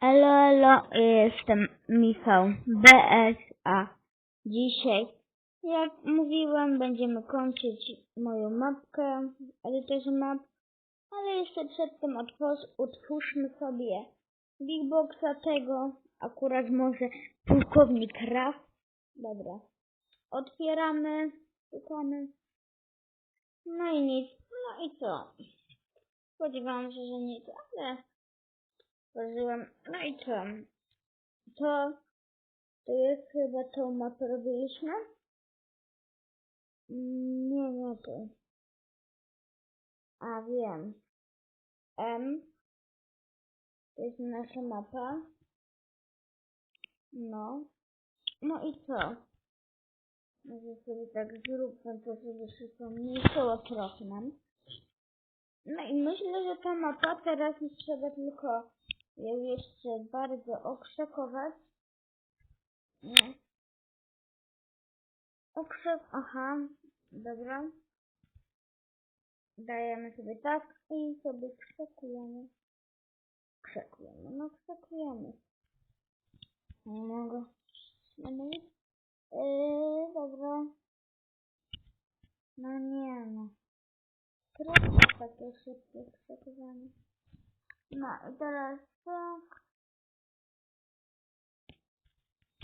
Elo, elo, jestem Michał, BSA. Dzisiaj, jak mówiłem, będziemy kończyć moją mapkę, edytorze map, ale jeszcze przedtem otwórz, otwórzmy sobie Big Boxa tego, akurat może pułkownik Raf. Dobra, otwieramy, szukamy, no i nic, no i co? Spodziewałam się, że nic, ale No i co? To, to jest chyba tą mapę robiliśmy? Nie, nie to. A wiem. M. To jest nasza mapa. No. No i co? Może sobie tak zróbmy to, żeby się pomniejszyło trochę nam. No i myślę, że ta mapa teraz już trzeba tylko ją jeszcze bardzo okrzekować. Okrzek, aha, dobra. Dajemy sobie tak i sobie krzekujemy. Krzekujemy, no krzekujemy. Nie mogę. Yy, dobra. No nie no. Trochę takie szybkie krzekowanie. No i teraz tak.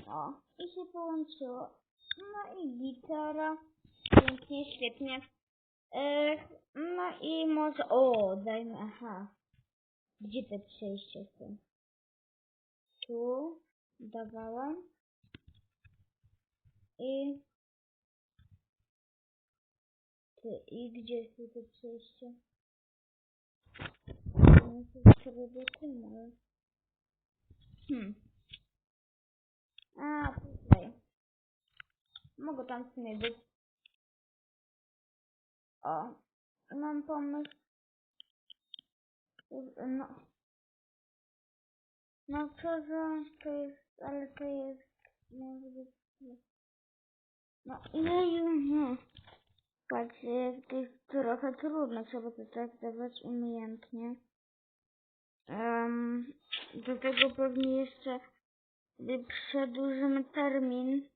O, i się połączyło. No i gitara. Pięknie, świetnie. No i może... O, dajmy, aha. Gdzie te przejścia są? Tu dawałam. I... Ty, i gdzie są te przejścia? No to sobie ale... Hmm. A, tutaj. Mogę tam w sumie być. O, mam pomysł. No. No co za, to jest, ale to jest, może być, no no. Patrzcie, to jest trochę trudno, trzeba to traktować umiejętnie. Um, do tego pewnie jeszcze przedłużymy termin.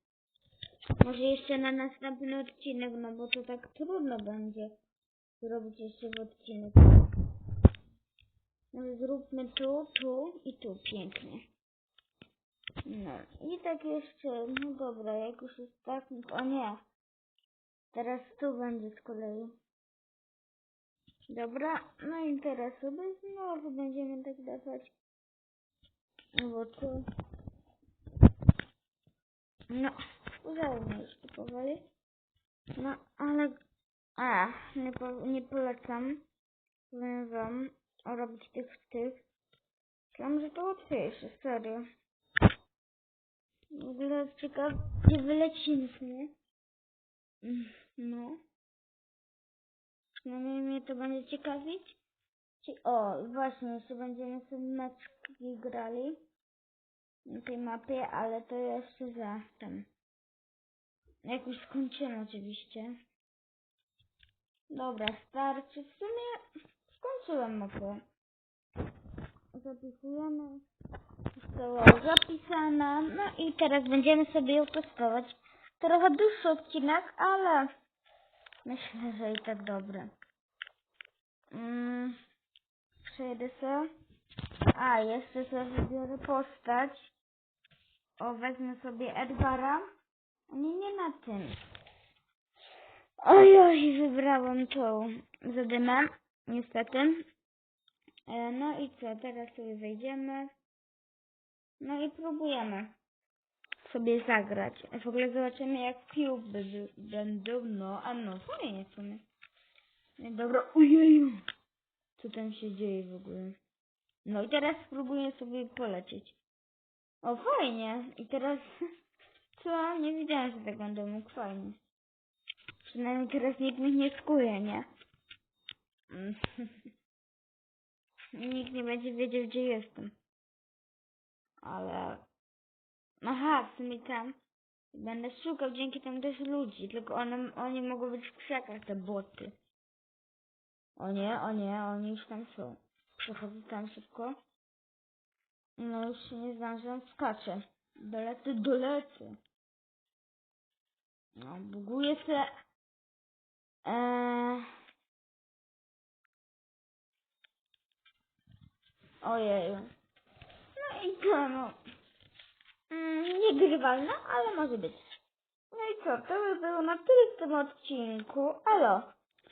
Może jeszcze na następny odcinek, no bo to tak trudno będzie zrobić jeszcze w odcinek. No zróbmy tu, tu i tu pięknie. No i tak jeszcze, no dobra, jak już jest tak, o nie. Teraz tu będzie z kolei. Dobra, no i teraz sobie znowu będziemy tak dawać. No bo. No, udało mi to powoli. No, ale... A, nie, po, nie polecam. Powiem wam, robić tych w tych. Myślałam, że to łatwiejsze, serio. W ogóle ciekawe, gdzie wylecimy, nie? Mm, No. Przynajmniej mnie to będzie ciekawić. O, właśnie, jeszcze będziemy sobie meczki grali na tej mapie, ale to jeszcze za ten. Jak już skończymy oczywiście. Dobra, starczy. W sumie skończyłem mapę. Zapisujemy. Została zapisana. No i teraz będziemy sobie ją testować. Trochę dłuższy odcinek, ale myślę, że i tak dobry. Mm, przejdę sobie. A, jeszcze sobie wybiorę postać. O, wezmę sobie Edgara. Nie, nie na tym. Oj, oj, wybrałem tą zadymę, niestety. E, no i co, teraz sobie wejdziemy. No i próbujemy sobie zagrać. W ogóle zobaczymy jak cube będą, no, a no, fajnie w sumie. No Dobra, ojeju. Co tam się dzieje w ogóle? No i teraz spróbuję sobie polecieć. O, fajnie. I teraz... Co? Nie wiedziałem, że tak będę mógł. Fajnie. Przynajmniej teraz nikt mnie nie skuje, nie? Nikt nie będzie wiedział, gdzie jestem. Ale... Aha, w sumie tam... Będę szukał dzięki temu też ludzi, tylko one, oni mogą być w krzakach, te boty. O nie, o nie, oni już tam są. Przechodzę tam szybko. No już się nie zdążę, skaczę. Dolecę, dolecę. No, buguję się. Eee... Ojeju. No i co, no. Niegrywalna, ale może być. No i co, to by było na tyle w tym odcinku. Alo.